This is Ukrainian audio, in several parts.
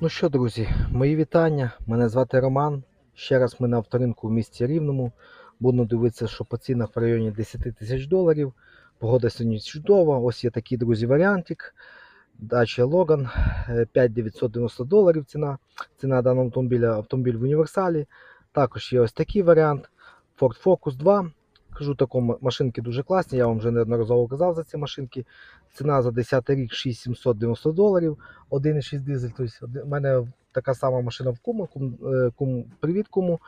Ну що, друзі, мої вітання. Мене звати Роман. Ще раз ми на авторинку в місті Рівному. Будемо дивитися, що по цінах в районі 10 тисяч доларів. Погода сьогодні чудова. Ось є такий, друзі, варіантик. Дача Логан 5990 доларів ціна. Ціна даного автомобіля автомобіль в універсалі. Також є ось такий варіант. Ford Focus 2. Кажу, тако, машинки дуже класні. Я вам вже неодноразово казав за ці машинки. Ціна за 10 рік 6790 доларів. 1,6 дизель. Тобто, у мене така сама машина в куму. Кум, е, кум, привіт куму.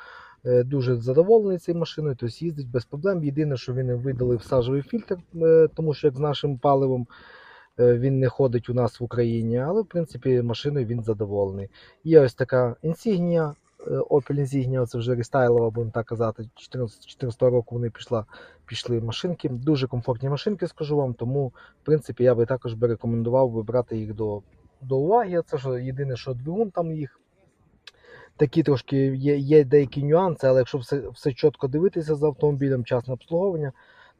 Е, Дуже задоволений цією машиною, тобто їздить без проблем. Єдине, що він видалив сажовий фільтр, е, тому що як з нашим паливом він не ходить у нас в Україні, але в принципі машиною він задоволений. Є ось така інсігнія, Opel Insignia, це вже рестайлова, будемо так казати. 14, 14 року вони пішла, пішли машинки. Дуже комфортні машинки, скажу вам. Тому, в принципі, я би також би рекомендував би брати їх до, до уваги. Це ж єдине, що двигун там їх. Такі трошки є, є деякі нюанси, але якщо все, все чітко дивитися за автомобілем, час на обслуговування,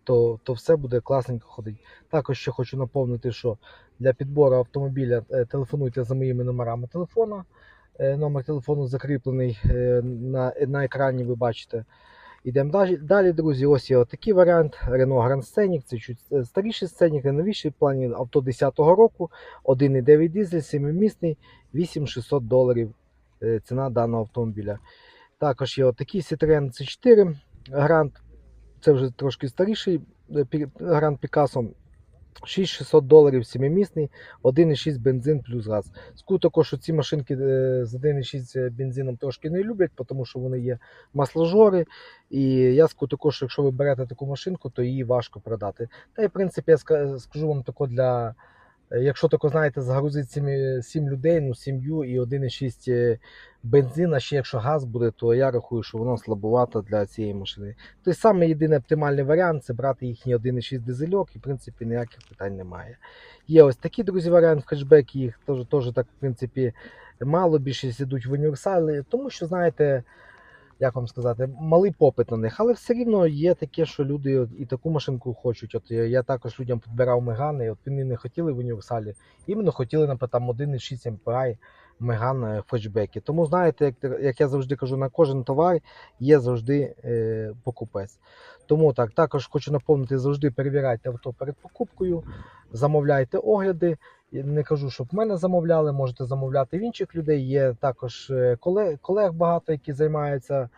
то, то все буде класненько ходити. Також ще хочу наповнити, що для підбору автомобіля е, телефонуйте за моїми номерами телефона. Е, Номер телефону закріплений е, на, на екрані, ви бачите. Ідемо далі, далі, друзі. Ось є такий варіант. Renault Grand Scenic. Це чуть е, старіший Scenic, а новіший в плані авто 10-го року. 1,9 дизель, 7-місний, 8600 доларів ціна даного автомобіля. Також є отакий Citroen C4 Grand. Це вже трошки старіший Grand Picasso. 6600 доларів 7-місний, 1,6 бензин плюс газ. Скажу також, ці машинки е, з 1,6 бензином трошки не люблять, тому що вони є масложори. І я скажу також, що якщо ви берете таку машинку, то її важко продати. Та й в принципі я скажу вам тако для. Е, Якщо тако, знаєте, загрузити 7, 7 людей, ну сім'ю і 1,6 е, бензин, а ще якщо газ буде, то я рахую, що воно слабовато для цієї машини. Тобто саме єдиний оптимальний варіант це брати їхній 1,6 дизельок, і в принципі ніяких питань немає. Є ось такі друзі варіант в хетчбекі, їх теж, теж так, в принципі, мало більшість йдуть в універсали, тому що, знаєте, як вам сказати, малий попит на них, але все рівно є таке, що люди от і таку машинку хочуть. От я, також людям підбирав Мегани, от вони не хотіли в універсалі, іменно хотіли, наприклад, 1,6 MPI Меган е, в хетчбекі. Тому знаєте, як, як я завжди кажу, на кожен товар є завжди е, покупець. Тому так, також хочу напомнити, завжди перевіряйте авто перед покупкою, замовляйте огляди. Я Не кажу, щоб мене замовляли, можете замовляти в інших людей. Є також е, колег, колег багато, які займаються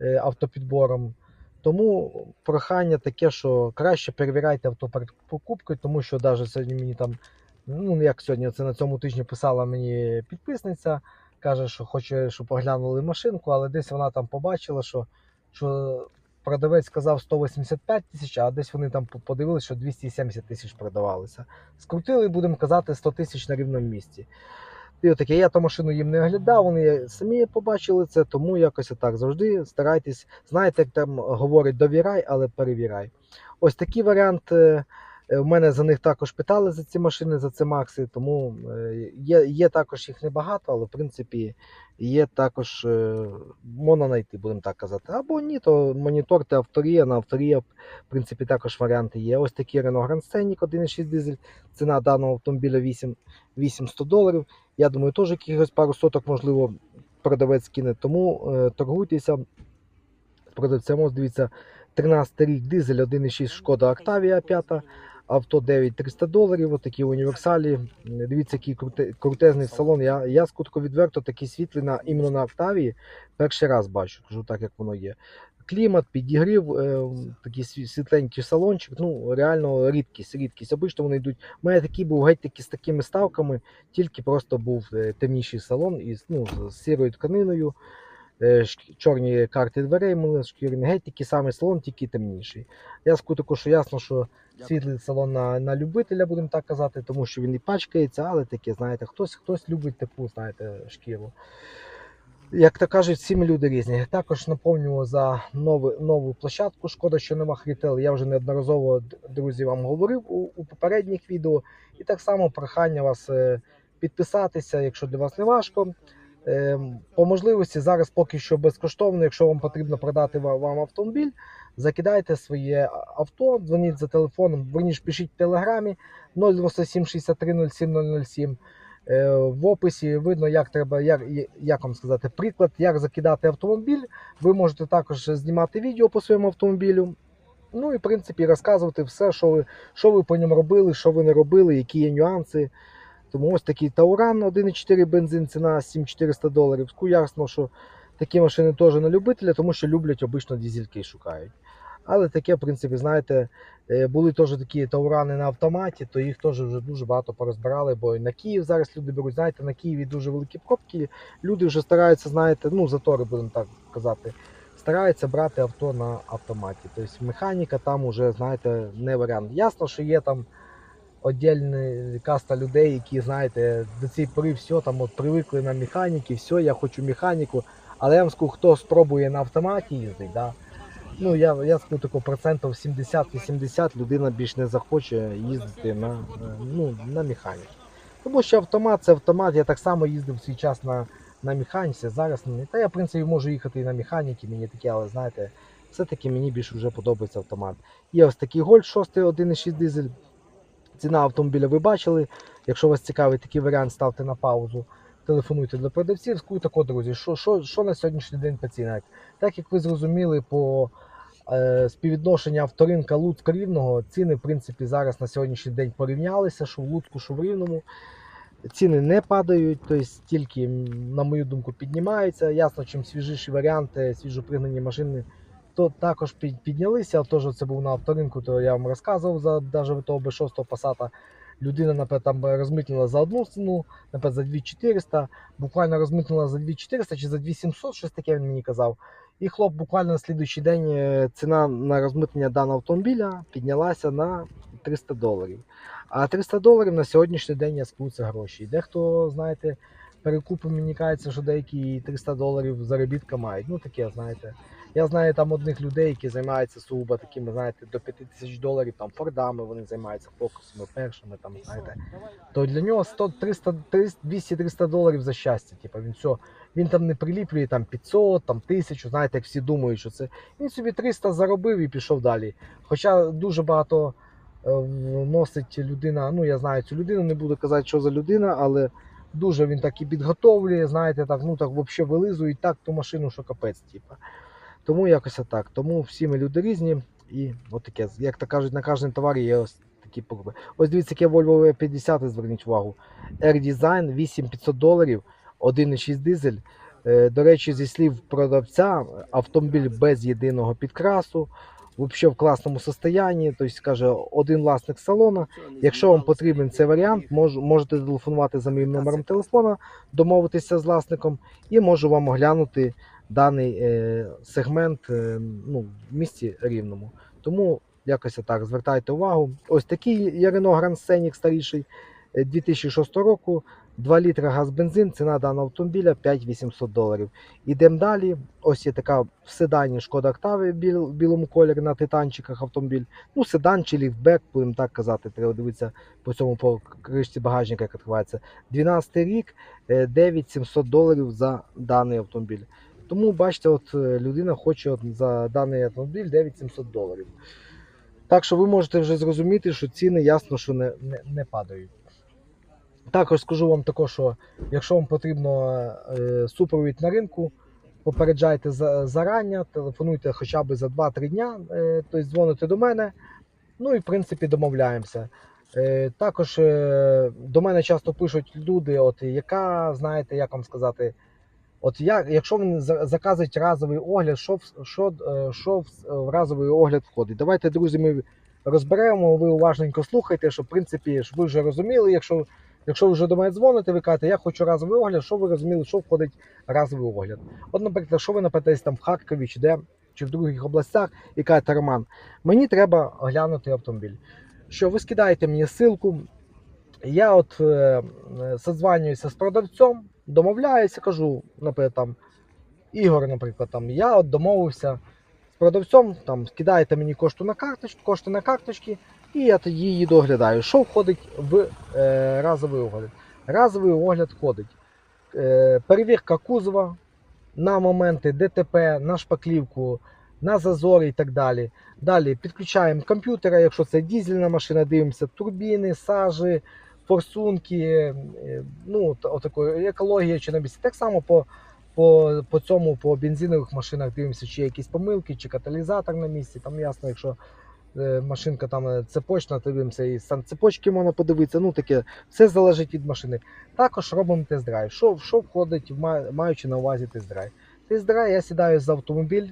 е, автопідбором. Тому прохання таке, що краще перевіряйте авто перед покупкою, тому що навіть сьогодні мені там, ну як сьогодні, це на цьому тижні писала мені підписниця, каже, що хоче, щоб оглянули машинку, але десь вона там побачила, що, що продавець сказав 185 тисяч, а десь вони там подивилися, що 270 тисяч продавалися. Скрутили, будемо казати, 100 тисяч на рівному місці. І отаке, я ту машину їм не оглядав, вони самі побачили це, тому якось так завжди старайтесь. Знаєте, як там говорить, довірай, але перевіряй. Ось такий варіант. Е, е, У мене за них також питали за ці машини, за це Макси, тому е, є, є також їх небагато, але в принципі є також, е, можна знайти, будемо так казати. Або ні, то моніторте авторія, на авторія, в принципі, також варіанти є. Ось такий Renault Grand Scenic 1.6 дизель, ціна даного автомобіля 8, 800 доларів. Я думаю, теж якихось пару соток, можливо, продавець кине. Тому торгуйтеся з продавцем. Ось дивіться, 13 рік дизель, 1,6 шкода Octavia 5, авто 9300 доларів, отакі універсалі. Дивіться, який круте, крутезний салон. Я, я скутко відверто такий світлий на, іменно на Octavia перший раз бачу, кажу так, як воно є. Клімат, підігрів, е, такий світленький салончик, ну реально рідкість, рідкість. Обично вони йдуть. У мене такий був геть таки з такими ставками, тільки просто був е, темніший салон із ну, з сірою тканиною. Е, Чорні карти дверей мали, шкіряні, геть такий самий салон, тільки темніший. Я скажу також, що ясно, що світлий салон на, на любителя, будемо так казати, тому що він і пачкається, але таке, знаєте, хтось, хтось любить таку, знаєте, шкіру. Як то кажуть, всі ми люди різні. Також наповнюю за нову, нову площадку. Шкода, що нема хрітел. Я вже неодноразово, друзі, вам говорив у, у попередніх відео. І так само прохання вас е, підписатися, якщо для вас не важко. Е, По можливості зараз поки що безкоштовно, якщо вам потрібно продати вам автомобіль, закидайте своє авто, дзвоніть за телефоном, верніше пишіть в телеграмі 097 63 07 007. Е, В описі видно, як треба, як, як вам сказати, приклад, як закидати автомобіль. Ви можете також знімати відео по своєму автомобілю. Ну і в принципі розказувати все, що ви, що ви по ньому робили, що ви не робили, які є нюанси. Тому ось такий Тауран 1,4 бензин, ціна 7400 доларів. Ясно, що такі машини теж на любителя, тому що люблять обично дізельки шукають. Але таке, в принципі, знаєте, е, були теж такі таурани на автоматі, то їх теж вже дуже багато порозбирали, бо на Київ зараз люди беруть. Знаєте, на Києві дуже великі пробки. Люди вже стараються, знаєте, ну затори, будемо так казати, стараються брати авто на автоматі. Тобто механіка там уже, знаєте, не варіант. Ясно, що є там віддільна каста людей, які, знаєте, до цієї пори все там от привикли на механіки, все, я хочу механіку. Але я вам скажу, хто спробує на автоматі їздити, да, ну я, я скажу тако процентів 70-80 людина більш не захоче їздити на, ну, на механіці. Тому що автомат це автомат. Я так само їздив свій час на, на механіці. Зараз. Та я, в принципі, можу їхати і на механіки, мені таке, але знаєте, все-таки мені більше вже подобається автомат. Є ось такий Гольд 6 1,6 дизель. Ціна автомобіля ви бачили. Якщо вас цікавить такий варіант, ставте на паузу. Телефонуйте до продавців, тако, друзі, що, що, що на сьогоднішній день по? Так як ви зрозуміли, по е, співвідношення авторинка Луцька Рівного, ціни, в принципі, зараз на сьогоднішній день порівнялися, що в Луцьку, що в Рівному. Ціни не падають, тобто тільки, на мою думку, піднімаються. Ясно, чим свіжіші варіанти, свіжопригнані машини, то також піднялися. Тож це був на авторинку, то я вам розказував за навіть того B6 Passat. Людина, наприклад, там розмитнила за одну ціну, наприклад, за 2400, буквально розмитнила за 2400 чи за 2700, щось таке він мені казав. І хлоп буквально на слідуючий день е, ціна на розмитнення даного автомобіля піднялася на 300 доларів. А 300 доларів на сьогоднішній день я це гроші. Дехто, знаєте, перекупи, мені кажеться, що деякі 300 доларів заробітка мають. Ну таке, знаєте. Я знаю там одних людей, які займаються сугубо такими, знаєте, до 5 тисяч доларів, там фордами вони займаються фокусами, першими, там, знаєте. То для нього 100, 300, 200-300 доларів за щастя. Типу, він все, він там не приліплює там 500, там 1000, знаєте, як всі думають, що це. Він собі 300 заробив і пішов далі. Хоча дуже багато е, вносить людина, ну я знаю цю людину, не буду казати, що за людина, але дуже він так і підготовлює, знаєте, так, ну так взагалі вилизують так ту машину, що капець, типу. Тому якось так. Тому всі ми люди різні. І от таке, як то кажуть, на кожному товарі є ось такі покупи. Ось дивіться, яке Volvo V50, зверніть увагу. R-Design 8500 доларів, 1,6 дизель. Е, До речі, зі слів продавця, автомобіль без єдиного підкрасу, взагалі в класному стані. Тобто, каже, один власник салону. Якщо вам потрібен цей варіант, мож, можете телефонувати за моїм номером телефона, домовитися з власником, і можу вам оглянути даний е, сегмент е, ну, в місті рівному. Тому якось так звертайте увагу. Ось такий Grand Scenic старіший е, 2006 року. 2 літра газ бензин, ціна даного автомобіля 5800 доларів. Ідемо далі. Ось є така в седані Шкода Октави в білому кольорі на титанчиках автомобіль. Ну, седан чи ліфтбек, будемо так казати. Треба дивитися по цьому по кришці багажника, як відкривається. 12 рік, е, 9700 доларів за даний автомобіль. Тому бачите, от е, людина хоче от за даний автомобіль 9700 доларів. Так що ви можете вже зрозуміти, що ціни ясно, що не, не, не падають. Також скажу вам також, що якщо вам потрібно е, супровід на ринку, попереджайте за, зарання, телефонуйте хоча б за 2-3 дня, е, тобто дзвоните до мене. Ну і в принципі домовляємося. Е, також е, до мене часто пишуть люди, от яка, знаєте, як вам сказати, от як, якщо вони за- заказують разовий огляд, що, що, е, що в, в разовий огляд входить? Давайте, друзі, ми розберемо, ви уважненько слухайте, щоб в принципі щоб ви вже розуміли, якщо, якщо ви вже до мене дзвоните, ви кажете, я хочу разовий огляд, що ви розуміли, що входить разовий огляд. От, наприклад, якщо ви напитаєтесь там в Харкові чи де, чи в других областях, і кажете, Роман, мені треба оглянути автомобіль. Що ви скидаєте мені ссылку, я от е, е, созванююся з продавцем, домовляюся, кажу, наприклад, там, Ігор, наприклад, там, я от домовився з продавцем, там, скидаєте мені кошти на карточку, кошти на карточки, і я тоді її доглядаю. Що входить в е, разовий огляд? Разовий огляд входить е, перевірка кузова на моменти ДТП, на шпаклівку, на зазори і так далі. Далі підключаємо комп'ютера, якщо це дізельна машина, дивимося турбіни, сажі, форсунки, е, ну, отакої екологія чи на місці. Так само по, по, по цьому, по бензинових машинах дивимося, чи є якісь помилки, чи каталізатор на місці. Там ясно, якщо е, машинка там е, цепочна, дивимося і сам цепочки можна подивитися. Ну таке, все залежить від машини. Також робимо тест-драйв. Що, що входить, маючи на увазі тест-драйв? Тест-драйв, я сідаю за автомобіль,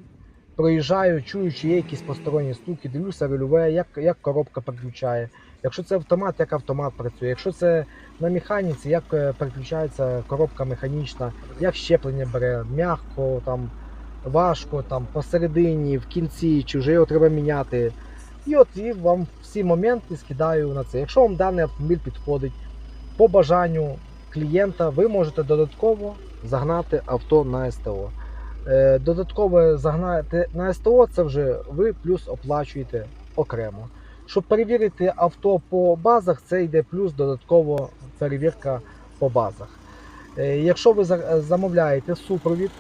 проїжджаю, чую, чи є якісь посторонні стуки, дивлюся рульове, як, як коробка переключає. Якщо це автомат, як автомат працює. Якщо це на механіці, як е, переключається коробка механічна, як щеплення бере, м'яко, там, важко, там, посередині, в кінці, чи вже його треба міняти. І от і вам всі моменти скидаю на це. Якщо вам даний автомобіль підходить, по бажанню клієнта, ви можете додатково загнати авто на СТО. Е, Додатково загнати на СТО, це вже ви плюс оплачуєте окремо. Щоб перевірити авто по базах, це йде плюс додатково перевірка по базах. Е, Якщо ви замовляєте супровід,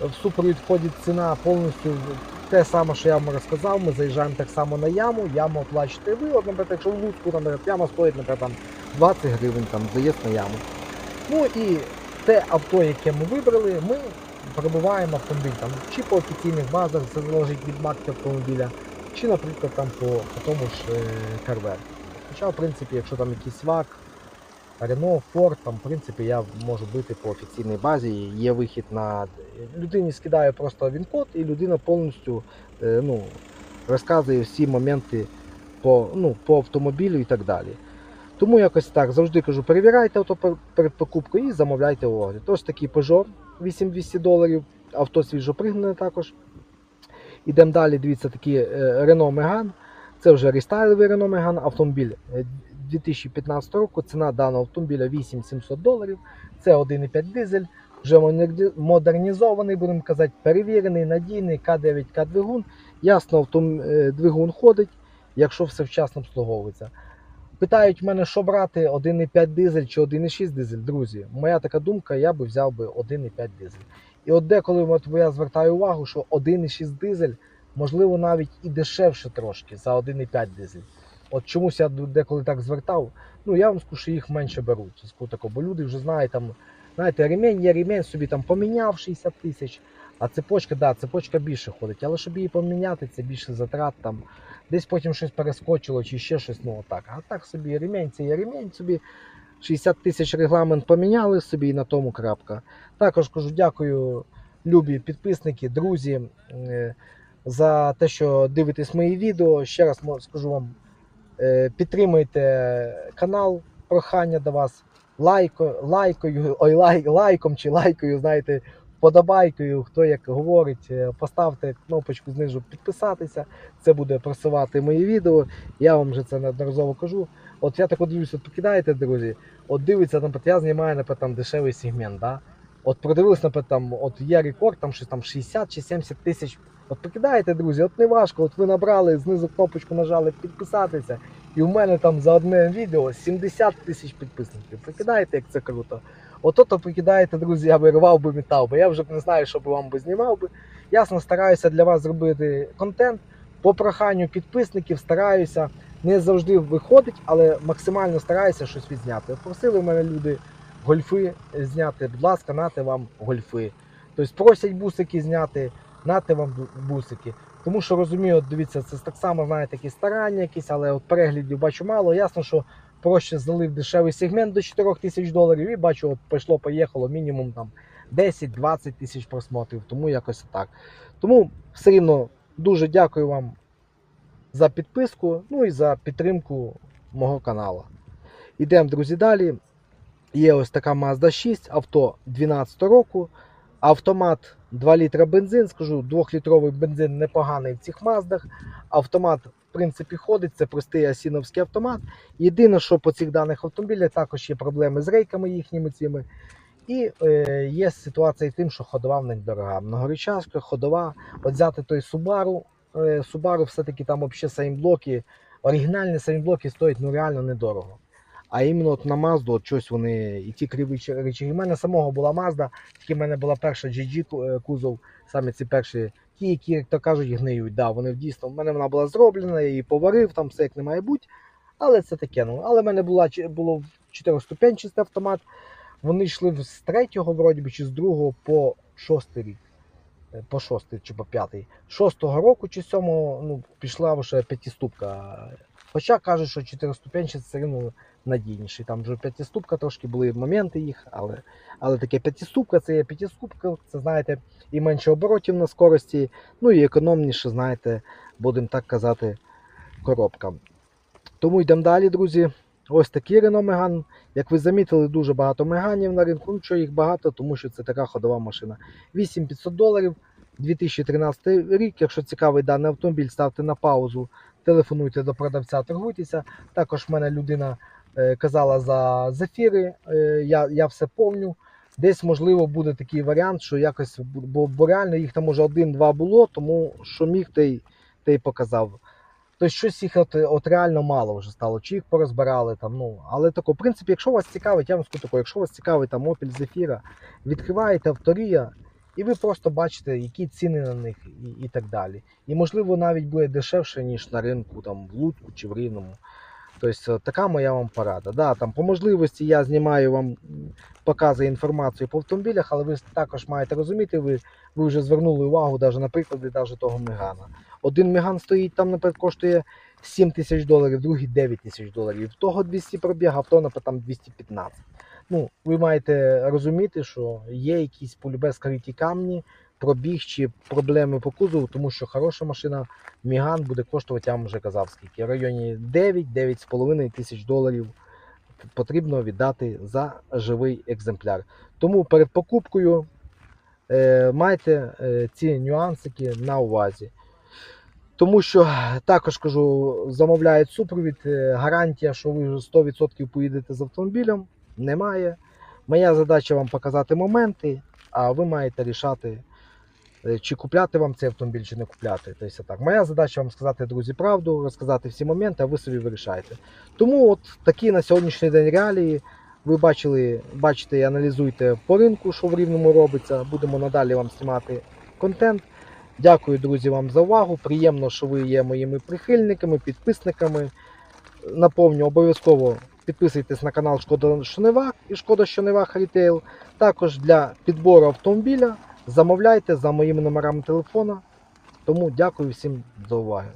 в супровід входить ціна повністю те саме, що я вам розказав. Ми заїжджаємо так само на яму, яму оплачуєте ви. От, наприклад, якщо в Луцьку наприклад, яма стоїть наприклад, там 20 гривень там, заїзд на яму. Ну і те авто, яке ми вибрали, ми пробиваємо автомобіль там, чи по офіційних базах, це залежить від марки автомобіля, чи, наприклад, там по, по тому ж е, Карвер. Хоча, в принципі, якщо там якийсь ВАК, Renault, Ford, там, в принципі, я можу бити по офіційній базі. Є вихід на людині скидаю просто він-код, і людина повністю е, ну, розказує всі моменти по, ну, по автомобілю і так далі. Тому якось так завжди кажу, перевіряйте авто перед покупкою і замовляйте огляд. Тож такий Peugeot 8200 доларів, авто свіжопригнане також. Ідемо далі, дивіться, такий е, Renault Megane. Це вже рестайловий Renault Megane, автомобіль е, 2015 року. Ціна даного автомобіля 8700 доларів. Це 1,5 дизель, вже модернізований, будемо казати, перевірений, надійний К9К двигун. Ясно, е, двигун ходить, якщо все вчасно обслуговується. Питають мене, що брати 1,5 дизель чи 1,6 дизель. Друзі, моя така думка, я би взяв би 1,5 дизель. І от деколи я звертаю увагу, що 1,6 дизель, можливо, навіть і дешевше трошки за 1,5 дизель. От чомусь я деколи так звертав. Ну я вам скажу, що їх менше беруть. Скажу бо люди вже знають там, знаєте, ремінь є ремінь, собі там поміняв 60 тисяч, а цепочка, да, цепочка більше ходить. Але щоб її поміняти, це більше затрат там. Десь потім щось перескочило чи ще щось, ну отак. А так собі ремінь, це є ремінь собі. 60 тисяч регламент поміняли собі і на тому крапка. Також кажу дякую, любі підписники, друзі, е, за те, що дивитесь мої відео. Ще раз скажу вам, е, підтримуйте канал, прохання до вас лайко, лайкою, ой, лай, лайком чи лайкою, знаєте, вподобайкою, хто як говорить, е, поставте кнопочку знизу підписатися. Це буде просувати мої відео. Я вам вже це неодноразово кажу. От я так от дивлюся, от покидаєте, друзі. От дивиться, наприклад, я знімаю, наприклад, там дешевий сегмент, да? От продивились, наприклад, там, от є рекорд, там щось там 60 чи 70 тисяч. От покидаєте, друзі, от не важко, от ви набрали, знизу кнопочку нажали підписатися, і у мене там за одне відео 70 тисяч підписників. Прикидаєте, як це круто. Ото то покидаєте, друзі, я би рвав би метал, бо я вже б не знаю, що би вам би знімав би. Ясно, стараюся для вас зробити контент. По проханню підписників стараюся. Не завжди виходить, але максимально стараюся щось відзняти. Просили мене люди гольфи зняти. Будь ласка, нате вам гольфи. Тобто просять бусики зняти, нате вам бусики. Тому що розумію, от дивіться, це так само, знаєте, такі старання якісь, але от переглядів бачу мало. Ясно, що проще залив дешевий сегмент до 4 тисяч доларів і бачу, от пішло, поїхало мінімум там 10-20 тисяч просмотрів. Тому якось так. Тому все рівно дуже дякую вам за підписку, ну і за підтримку мого каналу. Ідемо, друзі, далі. Є ось така Mazda 6, авто 12 року. Автомат 2 літра бензин. Скажу, 2-літровий бензин непоганий в цих маздах. Автомат, в принципі, ходить, це простий асіновський автомат. Єдине, що по цих даних автомобілях також є проблеми з рейками їхніми цими. І е, є ситуація тим, що ходова в них дорога. Многорічаска, ходова. От взяти той Subaru, Subaru все-таки там взагалі сайнблоки, оригінальні сайнблоки стоять ну реально недорого. А іменно от на Mazda, от щось вони, і ті криві речі. У мене самого була Mazda, тільки в мене була перша GG е, кузов, саме ці перші, ті, які, як то кажуть, гниють. Да, вони дійсно, в мене вона була зроблена, я її поварив, там все як не має бути. Але це таке. Ну, але в мене була, було чотирьохступенчатий автомат. Вони йшли з третього, вроді би, чи з другого по шостий рік. Е, По шостий чи по п'ятий. Шостого року чи сьомого ну, пішла вже п'ятиступка. Хоча кажуть, що чотирьохступенчатий все рівно надійніший. Там вже п'ятиступка трошки були моменти їх, але, але таке п'ятиступка це є п'ятиступка, це знаєте, і менше оборотів на скорості, ну і економніше, знаєте, будемо так казати, коробка. Тому йдемо далі, друзі. Ось такий Renault Megane. Як ви замітили, дуже багато меганів на ринку. Ну, що їх багато, тому що це така ходова машина. 8500 доларів, 2013 рік. Якщо цікавий даний автомобіль, ставте на паузу, телефонуйте до продавця, торгуйтеся. Також в мене людина е, казала за зефіри. Е, я, я все помню. Десь, можливо, буде такий варіант, що якось, бо, бо реально їх там може один-два було, тому що міг, те й, те й показав. Тобто щось їх от, от реально мало вже стало, чи їх порозбирали там. Ну, але тако, в принципі, якщо вас цікавить, я вам скажу тако, якщо вас цікавить там Opel Zafira, відкриваєте авторія, і ви просто бачите, які ціни на них і, і так далі. І можливо навіть буде дешевше, ніж на ринку там в Луцьку чи в Рівному. Тобто, така моя вам порада. Да, там, по можливості я знімаю вам покази інформацію по автомобілях, але ви також маєте розуміти, ви, ви вже звернули увагу навіть на приклади навіть того Мегана. Один Меган стоїть там, наприклад, коштує 7 тисяч доларів, другий 9 тисяч доларів. В того 200 пробіг, а в того, наприклад, там 215. Ну, ви маєте розуміти, що є якісь полюбе скриті камні, пробіг чи проблеми по кузову, тому що хороша машина Міган буде коштувати, я вам вже казав, скільки. В районі 9-9,5 тисяч доларів потрібно віддати за живий екземпляр. Тому перед покупкою е, майте е, ці нюансики на увазі. Тому що також кажу, замовляють супровід, е, гарантія, що ви 100% поїдете з автомобілем, немає. Моя задача вам показати моменти, а ви маєте рішати, чи купляти вам цей автомобіль, чи не купляти. Тобто, так. Моя задача вам сказати, друзі, правду, розказати всі моменти, а ви собі вирішаєте. Тому от такі на сьогоднішній день реалії. Ви бачили, бачите і аналізуйте по ринку, що в рівному робиться. Будемо надалі вам знімати контент. Дякую, друзі, вам за увагу. Приємно, що ви є моїми прихильниками, підписниками. Наповню обов'язково підписуйтесь на канал Шкода Шоневах і Шкода Шоневах Рітейл. Також для підбору автомобіля замовляйте за моїми номерами телефона. Тому дякую всім за увагу.